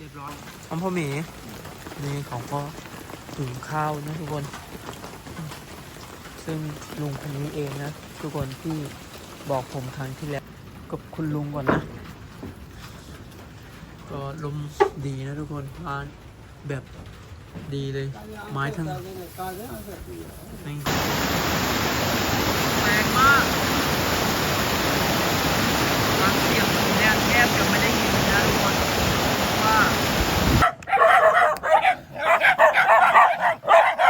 เรียบร้อยพร้อมพ่อหมีนี่เขาก็ถุงข้าวนะทุกคน ซึ่งลุงคนนี้เองนะ ทุกคนที่บอกผมครั้งที่แล้วกับคุณลุงก่อนนะ ก็ลมดีนะทุกคนบ้านแบบดีเลย ไม้ทั้งนี่แรงมากบางเสียงผมเนี่ยแทบจะไม่ได้ยินนะทุกคนว่า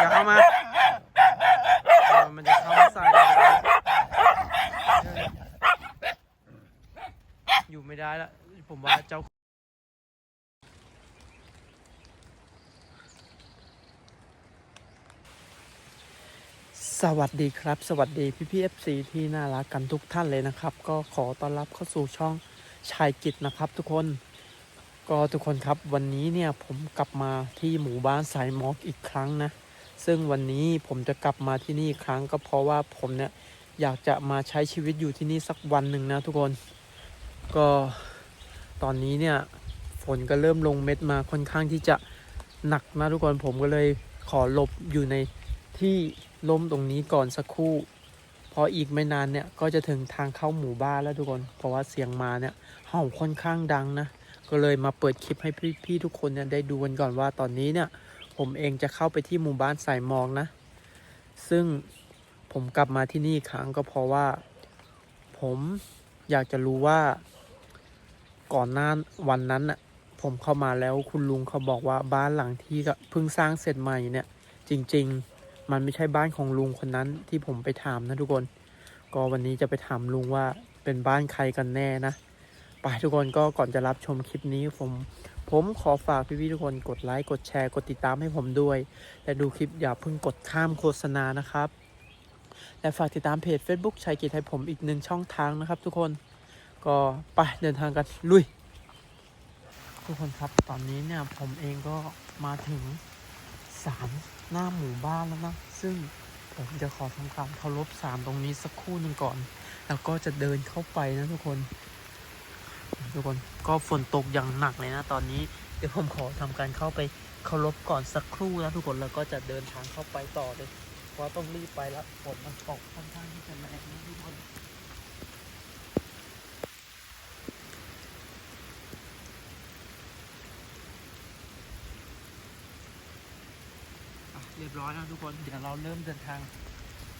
อย่าเข้ามาเดี๋ยวมันจะเข้ามาใส่เราอยู่ไม่ได้แล้ว ผมว่าเจ้า ส วัสดีครับ สวัสดีพี่พี่เอฟซีที่น่ารักกันทุกท่านเลยนะครับ ก็ขอต้อนรับเข้าสู่ช่องชายกิจนะครับ ทุกคนก็ทุกคนครับวันนี้เนี่ยผมกลับมาที่หมู่บ้านสายมอกอีกครั้งนะ ซึ่งวันนี้ผมจะกลับมาที่นี่ครั้งก็เพราะว่าผมเนี่ยอยากจะมาใช้ชีวิตอยู่ที่นี่สักวันหนึ่งนะทุกคน ก็ตอนนี้เนี่ยฝนก็เริ่มลงเม็ดมาค่อนข้างที่จะหนักนะทุกคนผมก็เลยขอหลบอยู่ในที่ ล้มตรงนี้ก่อนสักครู่ เพราะอีกไม่นานเนี่ยก็จะถึงทางเข้าหมู่บ้านแล้วทุกคน เพราะว่าเสียงมาเนี่ยเห่าค่อนข้างดังนะ ก็เลยมาเปิดคลิปให้พี่พี่ๆทุกคนเนี่ยได้ดูกันก่อนว่าตอนนี้เนี่ยผมเองจะเข้าไปที่หมู่บ้านสายมองนะ ซึ่งผมกลับมาที่นี่ครั้งก็เพราะว่า ผมอยากจะรู้ว่าก่อนหน้าวันนั้นน่ะผมเข้ามาแล้วคุณลุงเขาบอกว่าบ้านหลังที่ก็เพิ่งสร้างเสร็จใหม่เนี่ย จริง ๆ มันไม่ใช่บ้านของลุงคนนั้นที่ผมไปถามนะทุกคน ก็วันนี้จะไปถามลุงว่าเป็นบ้านใครกันแน่นะไปทุกคนก็ก่อนจะรับชมคลิปนี้ผมผมขอฝากพี่ๆทุกคนกดไลค์กดแชร์กดติดตามให้ผมด้วย และดูคลิปอย่าเพิ่งกดข้ามโฆษณานะครับ และฝากติดตามเพจ Facebook ชัยกิจให้ผมอีกหนึ่งช่องทางนะครับ ทุกคนก็ไปเดินทางกันลุย ทุกคนครับตอนนี้เนี่ยผมเองก็มาถึงศาล หน้าหมู่บ้านแล้วนะ ซึ่งผมจะขอทำการเคารพศาลตรงนี้สักครู่หนึ่งก่อน แล้วก็จะเดินเข้าไปนะทุกคน ทุกคนก็ฝนตกอย่างหนักเลยนะตอนนี้เดี๋ยวผมขอทำการเข้าไปเคารพก่อนสักครู่นะทุกคนแล้วก็จะเดินทางเข้าไปต่อเลยเพราะต้องรีบไปแล้วฝนมันตกค่อนข้างที่จะแรงนะทุกคน เรียบร้อยแล้วทุกคนเดี๋ยวเราเริ่มเดินทาง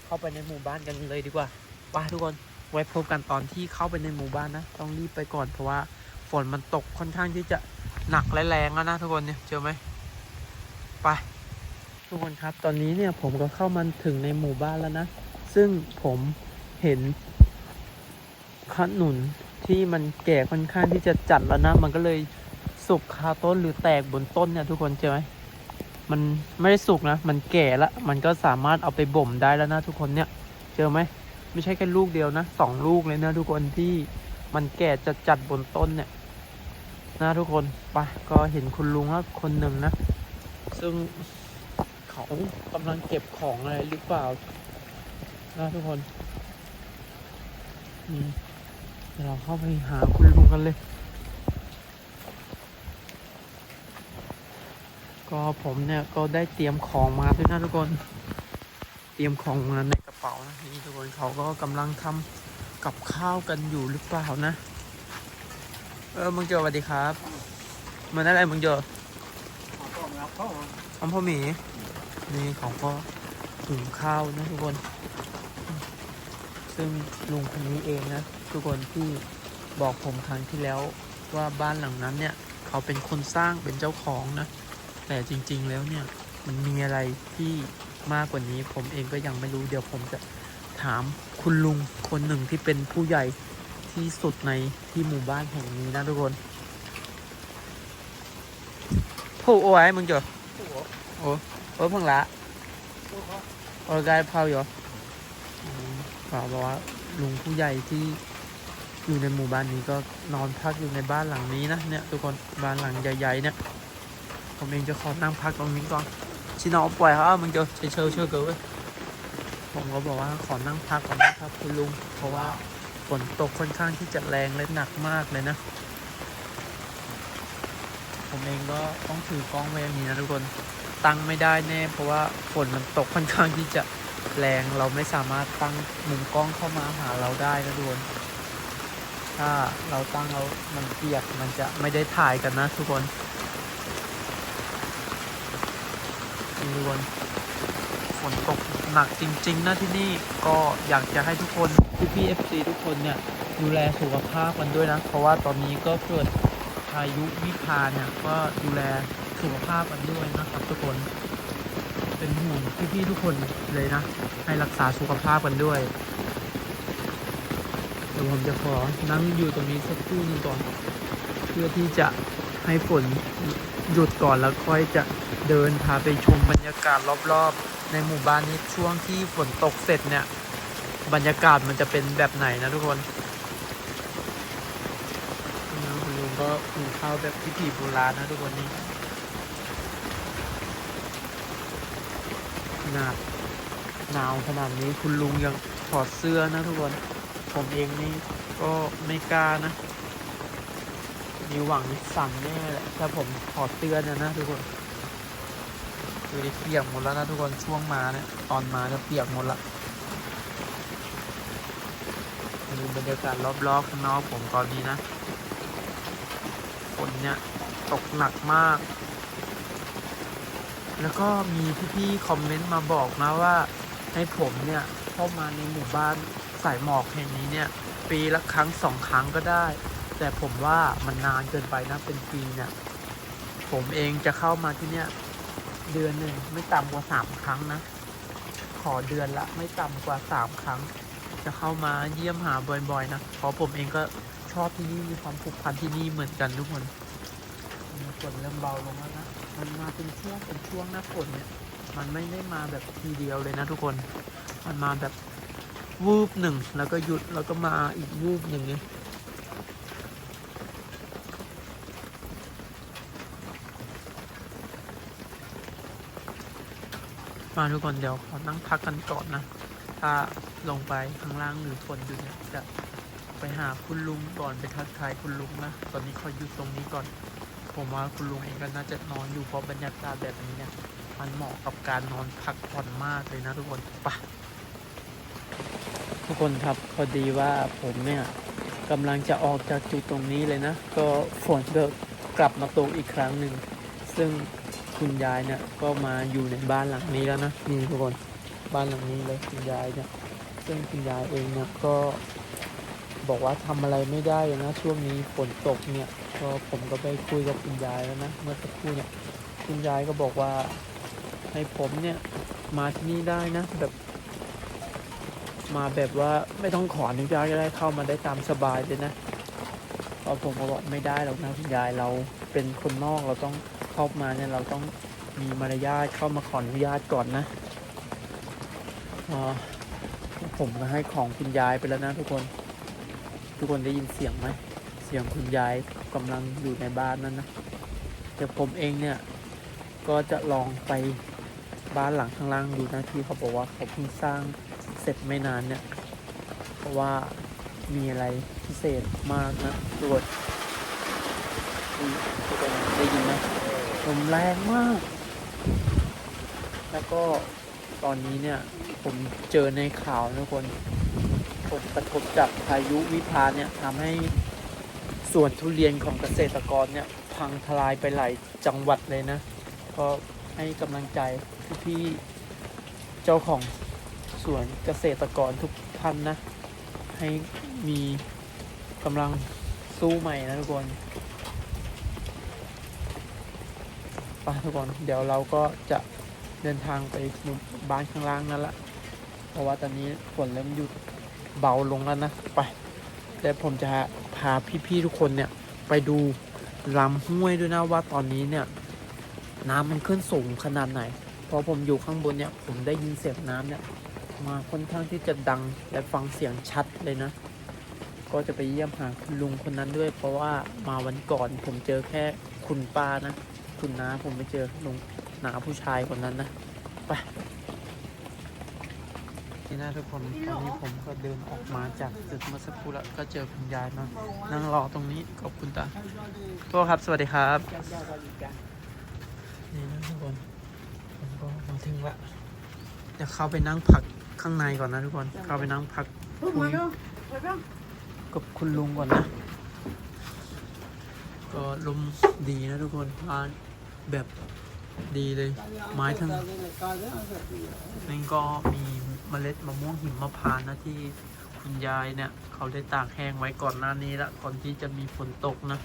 เข้าไปในหมู่บ้านกันเลยดีกว่าไปทุกคนไว้พบกันตอนที่เข้าไปในหมู่บ้านนะ ต้องรีบไปก่อนเพราะว่าฝนมันตกค่อนข้างที่จะหนักและแรงแล้วนะทุกคนเนี่ยเจอไหมไปทุกคนครับ ตอนนี้เนี่ยผมก็เข้ามาถึงในหมู่บ้านแล้วนะ ซึ่งผมเห็นขนุนที่มันแก่ค่อนข้างที่จะจัดแล้วนะ มันก็เลยสุกคาต้นหรือแตกบนต้นเนี่ยทุกคนเจอไหม มันไม่ได้สุกนะ มันแก่ล้วมันก็สามารถเอาไปบ่มได้แล้วนะทุกคนเนี่ย เจอไหม ไม่ใช่แค่ลูกเดียวนะสองลูกเลยนะทุกคนที่มันแก่จัดจัดบนต้นเนี่ยนะทุกคนไปก็เห็นคุณลุงแล้วคนหนึ่งนะ ซึ่งเขากำลังเก็บของอะไรหรือเปล่านะทุกคนเดี๋ยวเราเข้าไปหาคุณลุงกันเลย ก็ผมเนี่ยก็ได้เตรียมของมาด้วยนะทุกคน เตรียมของมาในกระเป๋านะนี่ทุกคนเขาก็กำลังทำกับข้าวกันอยู่หรือเปล่านะ เออมึงเจอสวัสดีครับมันอะไรมึงเจอขอมพ่อหมีนี่เขาก็ถุงข้าวนะทุกคน ซึ่งลุงคนนี้เองนะทุกคนที่บอกผมครั้งที่แล้วว่าบ้านหลังนั้นเนี่ย เขาเป็นคนสร้างเป็นเจ้าของนะ แต่จริง ๆ แล้วเนี่ยมันมีอะไรที่มากกว่านี้ ผมเองก็ยังไม่รู้เดี๋ยวผมจะถามคุณลุงคนหนึ่งที่เป็นผู้ใหญ่ที่สุดในที่หมู่บ้านแห่งนี้นะทุกคนผู้โอ้ยมึงเจอโอ้โอ้เพิ่งละโอ้กายเผาอยู่อืมเขาบอกว่าลุงผู้ใหญ่ที่อยู่ในหมู่บ้านนี้ก็นอนพักอยู่ในบ้านหลังนี้นะเนี่ยทุกคนบ้านหลังใหญ่ๆเนี่ย ผมเองจะขอนั่งพักตรงนี้ก่อนชินอปล่อยเขามึงจะเชยเชยเชยเกินเว้ยผมก็บอกว่าขอนั่งพักก่อนนะครับคุณลุง เพราะว่าฝนตกค่อนข้างที่จะแรงและหนักมากเลยนะ ผมเองก็ต้องถือกล้องไว้อย่างนี้นะทุกคน ตั้งไม่ได้แน่ เพราะว่าฝนมันตกค่อนข้างที่จะแรงเราไม่สามารถตั้งมุมกล้องเข้ามาหาเราได้นะทุกคน ถ้าเราตั้งแล้วมันเปียกมันจะไม่ได้ถ่ายกันนะทุกคน นี่ทุกคนฝนตกหนักจริง ๆนะที่นี่ก็อยากจะให้ทุกคนพี่พี่เอฟซีทุกคนเนี่ยดูแลสุขภาพกันด้วยนะ เพราะว่าตอนนี้ก็เกิดพายุวิภาเนี่ยก็ดูแลสุขภาพกันด้วยนะครับทุกคนเป็นห่วงพี่พี่ๆทุกคนเลยนะ ให้รักษาสุขภาพกันด้วยเดี๋ยวผมจะขอนั่งอยู่ตรงนี้สักครู่นึงก่อน เพื่อที่จะให้ฝนหยุดก่อนแล้วค่อยจะ เดินพาไปชมบรรยากาศรอบๆ ในหมู่บ้านนี้ช่วงที่ฝนตกเสร็จเนี่ย บรรยากาศมันจะเป็นแบบไหนนะทุกคนนะคุณลุงก็กินข้าวแบบพิถีโบราณนะทุกคนนี่ขนาดหนาวขนาดนี้คุณลุงยังถอดเสื้อนะทุกคน ผมเองนี่ก็ไม่กล้านะมีหวังสั่นแน่แหละถ้าผมถอดเสื้อนี่ยนะทุกคน ดูดิเปียกหมดแล้วนะทุกคนช่วงมาเนี่ยตอนมาเนี่ยเปียกหมดละดูบรรยากาศรอบๆข้างนอกผมตอนนี้นะฝนเนี่ยตกหนักมาก แล้วก็มีพี่ๆคอมเมนต์มาบอกนะว่าให้ผมเนี่ยเข้ามาในหมู่บ้านสายหมอกแห่งนี้เนี่ย ปีละครั้งสองครั้งก็ได้ แต่ผมว่ามันนานเกินไปนะเป็นปีเนี่ยผมเองจะเข้ามาที่เนี่ย เดือนหนึ่งไม่ต่ำกว่าสามครั้งนะ ขอเดือนละไม่ต่ำกว่าสามครั้ง จะเข้ามาเยี่ยมหาบ่อยๆนะเพราะผมเองก็ชอบที่นี่มีความผูกพันที่นี่เหมือนกันทุกคนฝนเริ่มเบาลงแล้วนะมันมาเป็นช่วงเป็นช่วงหน้าฝนเนี่ย มันไม่ได้มาแบบทีเดียวเลยนะทุกคน มันมาแบบวูบหนึ่งแล้วก็หยุดแล้วก็มาอีกวูบหนึ่งเนี่ย มาทุกคนเดี๋ยวขอนั่งพักกันก่อนนะ ถ้าลงไปข้างล่างหรือฝนอยู่เนี่ยจะไปหาคุณลุงก่อนไปทักทายคุณลุงนะ ตอนนี้ขออยู่ตรงนี้ก่อน ผมว่าคุณลุงเองก็น่าจะนอนอยู่เพราะบรรยากาศแบบนี้เนี่ยมันเหมาะกับการนอนพักผ่อนมากเลยนะทุกคนไปะทุกคนครับพอดีว่าผมเนี่ยกำลังจะออกจากจุดตรงนี้เลยนะ ก็ฝนก็กลับมาตกอีกครั้งหนึ่ง ซึ่ง คุณยายเนี่ยก็มาอยู่ในบ้านหลังนี้แล้วนะนี่ทุกคนบ้านหลังนี้เลยคุณยายเนี่ยซึ่งคุณยายเองเนี่ยก็บอกว่าทำอะไรไม่ได้นะช่วงนี้ฝนตกเนี่ยก็ผมก็ไปคุยกับคุณยายแล้วนะเมื่อสักครู่เนี่ยคุณยายก็บอกว่าให้ผมเนี่ยมาที่นี่ได้นะแบบมาแบบว่าไม่ต้องขออนุญาตก็ได้เข้ามาได้ตามสบายเลยนะเพราะผมก็บอกไม่ได้หรอกนะคุณยายเราเป็นคนนอกเราต้อง เข้ามาเนี่ยเราต้องมีมารยาทเข้ามาขออนุญาตก่อนนะอ๋อผมก็ให้ของคุณยายไปแล้วนะทุกคน ทุกคนได้ยินเสียงไหม เสียงคุณยายกำลังอยู่ในบ้านนั่นนะเดี๋ยวผมเองเนี่ย ก็จะลองไปบ้านหลังข้างล่างดูนะที่เขาบอกว่าเขาเพิ่งสร้างเสร็จไม่นานเนี่ย เพราะว่ามีอะไรพิเศษมากนะตรวจทุกคนได้ยินไหม มแรงมาก แล้วก็ตอนนี้เนี่ย ผมเจอในข่าวนะทุกคนผมกระทบจากพายุวิภาเนี่ยทำให้สวนทุเรียนของเกษตรกรเนี่ย พังทลายไปหลายจังหวัดเลยนะ ก็ให้กำลังใจพี่ๆเจ้าของสวนเกษตรกรทุกท่านนะ ให้มีกำลังสู้ใหม่นะทุกคน ไปทุกคนเดี๋ยวเราก็จะเดินทางไปดูบ้านข้างล่างนั่นละเพราะว่าตอนนี้ฝนเริ่มหยุดเบาลงแล้วนะไปเดี๋ยวผมจะพาพี่ๆทุกคนเนี่ยไปดูลำห้วยด้วยนะว่าตอนนี้เนี่ย น้ำมันขึ้นสูงขนาดไหนเพราะผมอยู่ข้างบนเนี่ย ผมได้ยินเสียงน้ำเนี่ยมาค่อนข้างที่จะดังและฟังเสียงชัดเลยนะ ก็จะไปเยี่ยมหาคุณลุงคนนั้นด้วย เพราะว่ามาวันก่อนผมเจอแค่คุณป้านะ คุณน้าผมไม่เจอลุงน้าผู้ชายคนนั้นนะ ไป นี่นะทุกคนตอนนี้ผมก็เดินออกมาจากตึกเมื่อสักครู่แล้วก็เจอคุณยายนะนั่งรอตรงนี้ขอบคุณตาโทษครับ สวัสดีครับ นี่นะทุกคนผมก็มาถึงละเดี๋ยวเข้าไปนั่งพักข้างในก่อนนะทุกคน เข้าไปนั่งพักคุยกับคุณลุงก่อนนะ ก็ลมดีนะทุกคนร้าน แบบดีเลย ไม้ทั้งนั้นก็มีเมล็ดมะม่วงหิมมะพานต์นะที่คุณยายเนี่ย เขาได้ตากแห้งไว้ก่อนหน้านี้ละก่อนที่จะมีฝนตกนะ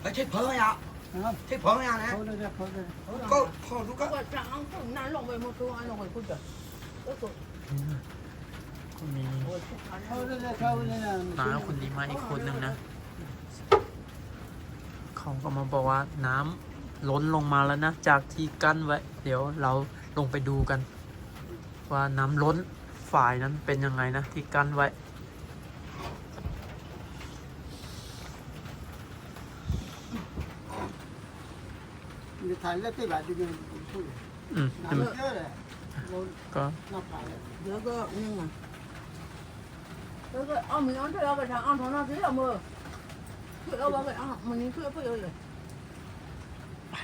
ไล้วใช่เพิ่งอะใช่เพิ่งอะนะก็ขอดูก็นั่นลงไปมือคือาลงไปพูดก็มีน้าคนนี้มาอีกคนหนึ่งนะ เขาก็มาบอกว่าน้ำล้นลงมาแล้วนะ จากที่กั้นไว้ เดี๋ยวเราลงไปดูกัน ว่าน้ำล้นฝ่ายนั้นเป็นยังไงนะ ที่กั้นไว้อืมก็แล้วก็นี่ไงแล้วก็อ้อมมีอ้อมเธอเราไปทางอ้อมทางนั้นที่เราเมื่อ คือเอาเลยอะมันนี้เพื่อเพื่อเลย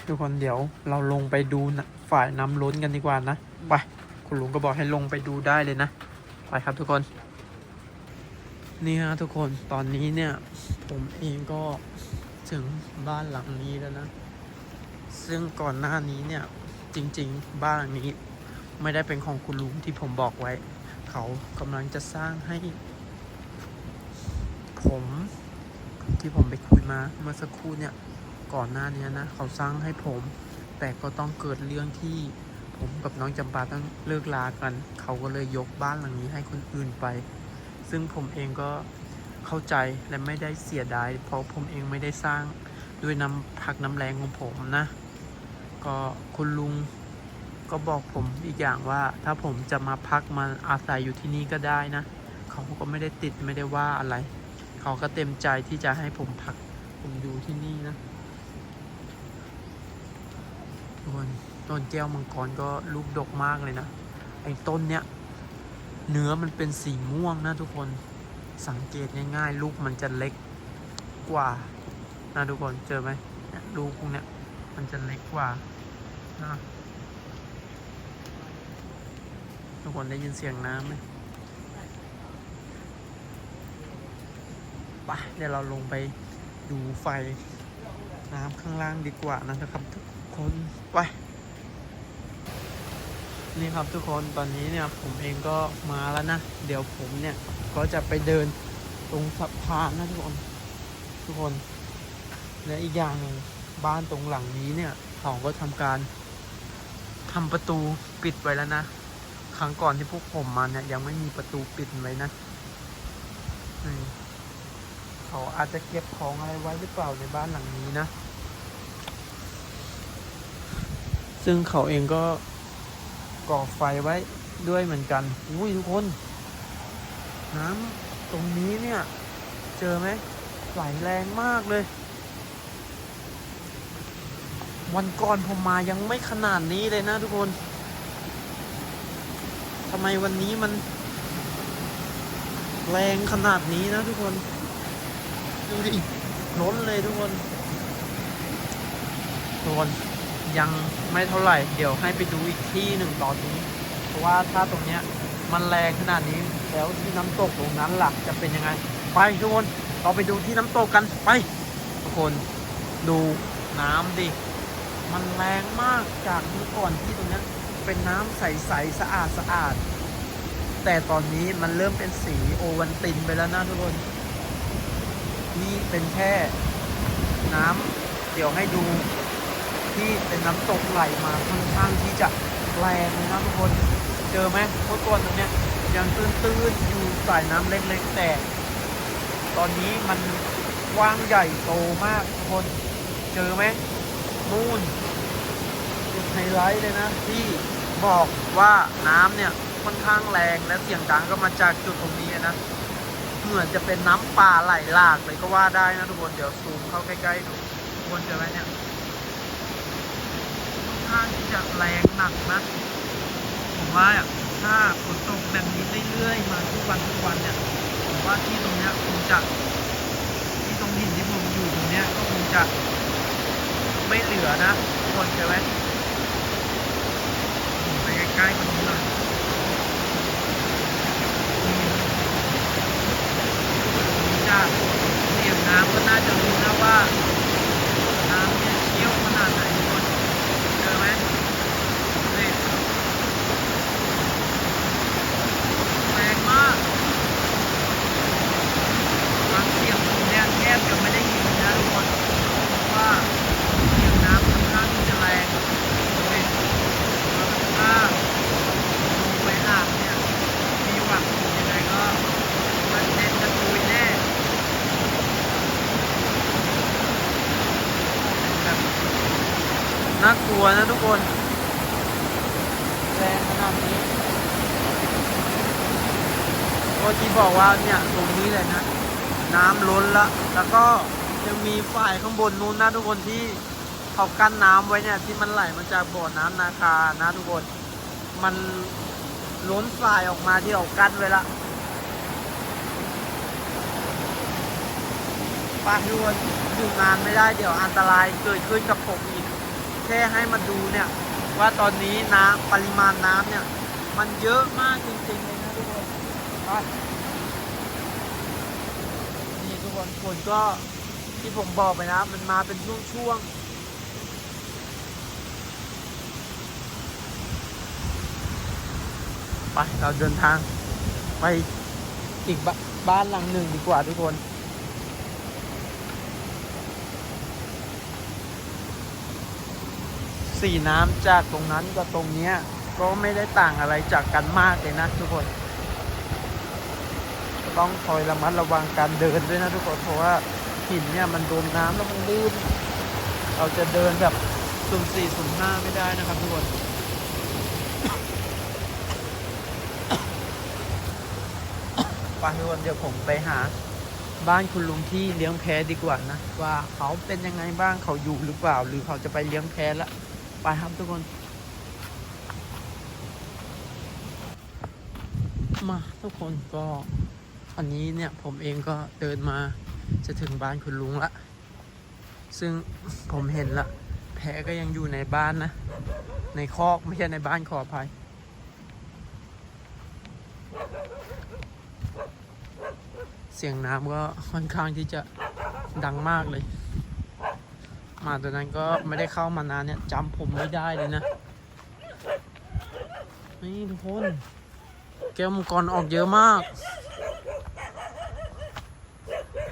ทุกคนเดี๋ยวเราลงไปดูฝ่ายน้ำล้นกันดีกว่านะไปคุณลุงก็บอกให้ลงไปดูได้เลยนะไปครับทุกคนนี่ฮะทุกคนตอนนี้เนี่ย ผมเองก็ถึงบ้านหลังนี้แล้วนะ ซึ่งก่อนหน้านี้เนี่ยจริง ๆ บ้านหลังนี้ไม่ได้เป็นของคุณลุงที่ผมบอกไว้ เขากำลังจะสร้างให้ ผม ที่ผมไปคุยมาเมื่อสักครู่เนี่ยก่อนหน้านี้นะเขาสร้างให้ผม แต่ก็ต้องเกิดเรื่องที่ผมกับน้องจำปาต้องเลิกลากัน เขาก็เลยยกบ้านหลังนี้ให้คนอื่นไป ซึ่งผมเองก็เข้าใจและไม่ได้เสียดาย เพราะผมเองไม่ได้สร้างด้วยน้ำพักน้ำแรงของผมนะ ก็คุณลุงก็บอกผมอีกอย่างว่า ถ้าผมจะมาพักมาอาศัยอยู่ที่นี่ก็ได้นะ เขาก็ไม่ได้ติดไม่ได้ว่าอะไร เขาก็เต็มใจที่จะให้ผมพัก ผมอยู่ที่นี่นะทุกคนต้นแก้วมังกรก็ลูกดกมากเลยนะ ไอ้ต้นเนี้ยเนื้อมันเป็นสีม่วงนะทุกคนสังเกตง่ายๆ ลูกมันจะเล็กกว่านะทุกคนเจอไหมลูกพวกเนี้ยมันจะเล็กกว่านะทุกคนได้ยินเสียงน้ำไหม ไปเดี๋ยวเราลงไปดูไฟน้ำข้างล่างดีกว่านะครับ ทุกคนไปนี่ครับทุกคนตอนนี้เนี่ยผมเองก็มาแล้วนะ เดี๋ยวผมเนี่ยก็จะไปเดินตรงสะพานนะทุกคนทุกคน และอีกอย่างหนึ่งบ้านตรงหลังนี้เนี่ยเขาก็ทำการทำประตูปิดไว้แล้วนะ ครั้งก่อนที่พวกผมมาเนี่ยยังไม่มีประตูปิดไว้นะอืม เขาอาจจะเก็บของอะไรไว้หรือเปล่าในบ้านหลังนี้นะ ซึ่งเขาเองก็ก่อไฟไว้ด้วยเหมือนกัน อุ้ยทุกคน น้ำตรงนี้เนี่ย เจอไหมไหลแรงมากเลย วันก่อนผมมายังไม่ขนาดนี้เลยนะทุกคนทำไมวันนี้มัน แรงขนาดนี้นะทุกคน ดูดิล้นเลยทุกคนทุกคนยังไม่เท่าไหร่ เดี๋ยวให้ไปดูอีกที่หนึ่งตอนนี้ เพราะว่าถ้าตรงเนี้ยมันแรงขนาดนี้แล้วที่น้ำตกตรงนั้นหล่ะจะเป็นยังไง ไปทุกคนเราไปดูที่น้ำตกกันไปทุกคนดูน้ำดิ มันแรงมากจากเมื่อก่อนที่ตรงเนี้ยเป็นน้ำใสๆสะอาดสะอาด แต่ตอนนี้มันเริ่มเป็นสีโอวันตินไปแล้วนะทุกคน นี่เป็นแค่น้ำเดี๋ยวให้ดูที่เป็นน้ำตกไหลมาค่อนข้างที่จะแรงนะทุกคนเจอไหมเมื่อก่อนตรงเนี้ยยังตื้นๆอยู่สายน้ำเล็กๆ แต่ ตอนนี้มันกว้างใหญ่โตมากทุกคนเจอไหมนู่นจุดไฮไลท์เลยนะ ที่บอกว่าน้ำเนี่ยค่อนข้างแรงและเสียงดังก็มาจากจุดตรงนี้นะ เหมือนจะเป็นน้ำป่าไหลหลากเลยก็ว่าได้นะทุกคนเดี๋ยวซูมเข้าใกล้ๆดูทุกคนเจอไหมเนี่ยค่อนข้างที่จะแรงหนักนะผมว่าอะถ้าฝนตกแบบนี้เรื่อยๆมาทุกวันทุกวันเนี่ยผมว่าที่ตรงเนี้ยคงจะที่ตรงหินที่ผมอยู่ตรงเนี้ยก็คงจะไม่เหลือนะทุกคนใช่ไหมผมไปใกล้ๆตรงนี้หน่อยนี่จากเสียงน้ำก็น่าจะรู้นะว่า น้ำเนี่ยเชี่ยวขนาดไหนทุกคนเจอไหมนี่แรงมากฟังเสียงผมเนี่ยแทบจะไม่ได้ยินนะทุกคนเพราะว่าเสียงน้ำค่อนข้างที่จะแรงนี่ถ้าลงไปอาบเนี่ยมีหวังยังไงก็มันเด็นจะตุยแน่ แบบน่ากลัวนะทุก คนแรงขนาดนี้ก็ที่บอกว่าเนี่ยตรงนี้เลยนะ น้ำล้นละ แล้วก็ยังมีฝ่ายข้างบนนู้นนะทุกคนที่เขากั้นน้ำไว้เนี่ยที่มันไหลมาจากบ่อน้ำนาคานะทุกคน มันล้นฝ่ายออกมาที่เรากั้นไว้ละปาทุกคนอยู่งานไม่ได้เดี๋ยวอันตรายเกิดขึ้นกับผมอีก แค่ให้มาดูเนี่ย ว่าตอนนี้น้ำปริมาณน้ำเนี่ย มันเยอะมากจริงๆเลยนะทุกคนไปนี่ทุกคนฝนก็ที่ผมบอกไปนะ มันมาเป็นช่วงๆไปเราเดินทางไปอีกบบ้านหลังหนึ่งดีกว่าทุกคน สีน้ำจากตรงนั้นกับตรงเนี้ยก็ไม่ได้ต่างอะไรจากกันมากเลยนะทุกคน ต้องคอยระมัดระวังการเดินด้วยนะทุกคนเพราะว่าหินเนี่ยมันโดนน้ำแล้วมันลื่นเราจะเดินแบบสุ่มสี่สุ่มห้าไม่ได้นะครับทุกคนไปทุกคนเดี๋ยวผมไปหาบ้านคุณลุงที่เลี้ยงแพะดีกว่านะ ว่าเขาเป็นยังไงบ้างเขาอยู่หรือเปล่า หรือเขาจะไปเลี้ยงแพะละ ไปครับทุกคน มาทุกคนก็อันนี้เนี่ยผมเองก็เดินมาจะถึงบ้านคุณลุงละ ซึ่งผมเห็นละแพะก็ยังอยู่ในบ้านนะ ในคอกไม่ใช่ในบ้านขออภัยเสียงน้ำก็ค่อนข้างที่จะดังมากเลย มาตัวนั้นก็ไม่ได้เข้ามานานเนี่ยจำผมไม่ได้เลยนะ นี่ทุกคน แก้วมังกรออกเยอะมาก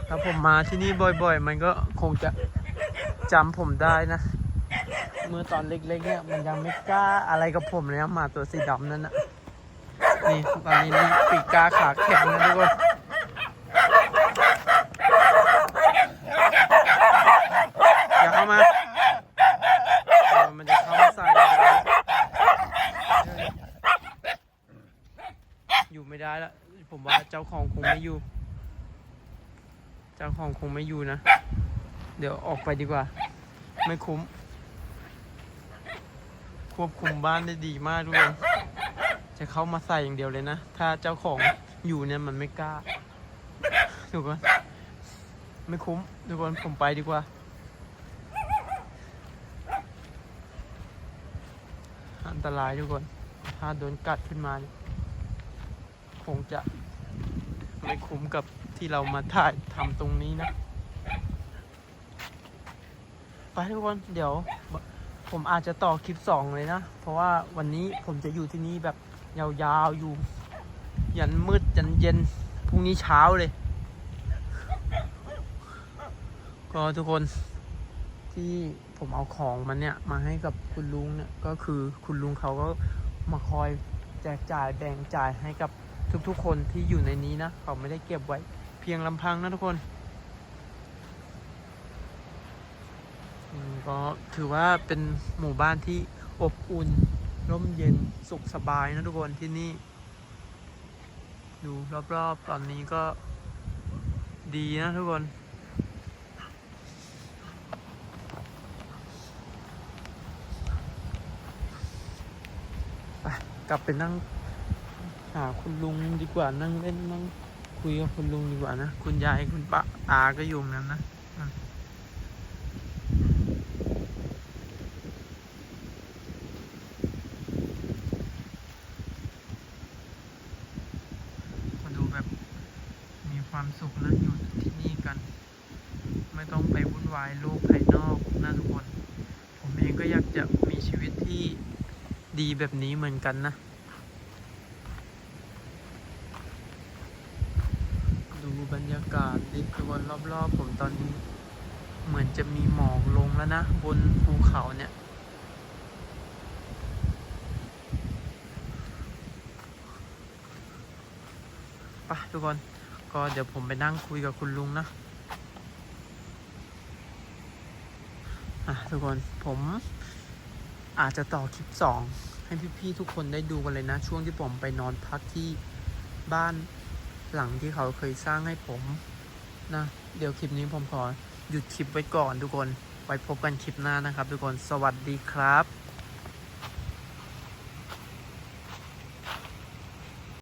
ถ้าผมมาที่นี่บ่อยๆ มันก็คงจะจำผมได้นะ เมื่อตอนเล็กๆเนี่ยมันยังไม่กล้าอะไรกับผมเลยนะหมาตัวสีดำนั่นนะนี่ตอนนี้นี่ปีกกาขาแข็งนะทุกคน อย่า เข้ามาเออมันจะเข้ามาใส่เราอยู่ไม่ได้ละผมว่าเจ้าของคงไม่อยู่ เจ้าของคงไม่อยู่นะ เดี๋ยวออกไปดีกว่า ไม่คุ้ม ควบคุมบ้านได้ดีมากด้วย จะเข้ามาใส่อย่างเดียวเลยนะ ถ้าเจ้าของอยู่เนี่ยมันไม่กล้า ถูกไหมไม่คุ้มทุกคนผมไปดีกว่า อัน ตรายทุกคน ถ้าโดนกัดขึ้นมาเนี่ยคงจะไม่คุ้มกับที่เรามาถ่ายทำตรงนี้นะ ไปทุกคนเดี๋ยว ผมอาจจะต่อคลิปสองเลยนะ เพราะว่าวันนี้ผมจะอยู่ที่นี่แบบยาวๆอยู่ ยันมืดยันเย็นพรุ่งนี้เช้าเลย ก็ทุกคนที่ ผมเอาของมันเนี่ยมาให้กับคุณลุงเนี่ยก็คือคุณลุงเขาก็มาคอยแจกจ่ายแบ่งจ่ายให้กับทุกๆ คนที่อยู่ในนี้นะเขาไม่ได้เก็บไว้เพียงลำพังนะทุกคนก็ถือว่าเป็นหมู่บ้านที่อบอุ่นร่มเย็นสุขสบายนะทุกคนที่นี่ ดูรอบๆตอนนี้ก็ดีนะทุกคน กลับไปนั่งหาคุณลุงดีกว่านั่งเล่นนั่งคุยกับคุณลุงดีกว่านะ คุณยายคุณป้าอาก็อยู่นั้นนะอืมก็ดูแบบมีความสุขนะอยู่ที่นี่กัน ไม่ต้องไปวุ่นวายโลกภายนอกนะทุกคน ผมเองก็อยากจะมีชีวิตที่ ดีแบบนี้เหมือนกันนะ ดูบรรยากาศดิทุกคนรอบๆผมตอนนี้ เหมือนจะมีหมอกลงแล้วนะ บนภูเขาเนี่ย ไปทุกคน ก็เดี๋ยวผมไปนั่งคุยกับคุณลุงนะ อะ ทุกคนผม อาจจะต่อคลิปสองให้พี่ๆทุกคนได้ดูกันเลยนะ ช่วงที่ผมไปนอนพักที่บ้านหลังที่เขาเคยสร้างให้ผมนะ เดี๋ยวคลิปนี้ผมขอหยุดคลิปไว้ก่อนทุกคน ไว้พบกันคลิปหน้านะครับ ทุกคน สวัสดีครับ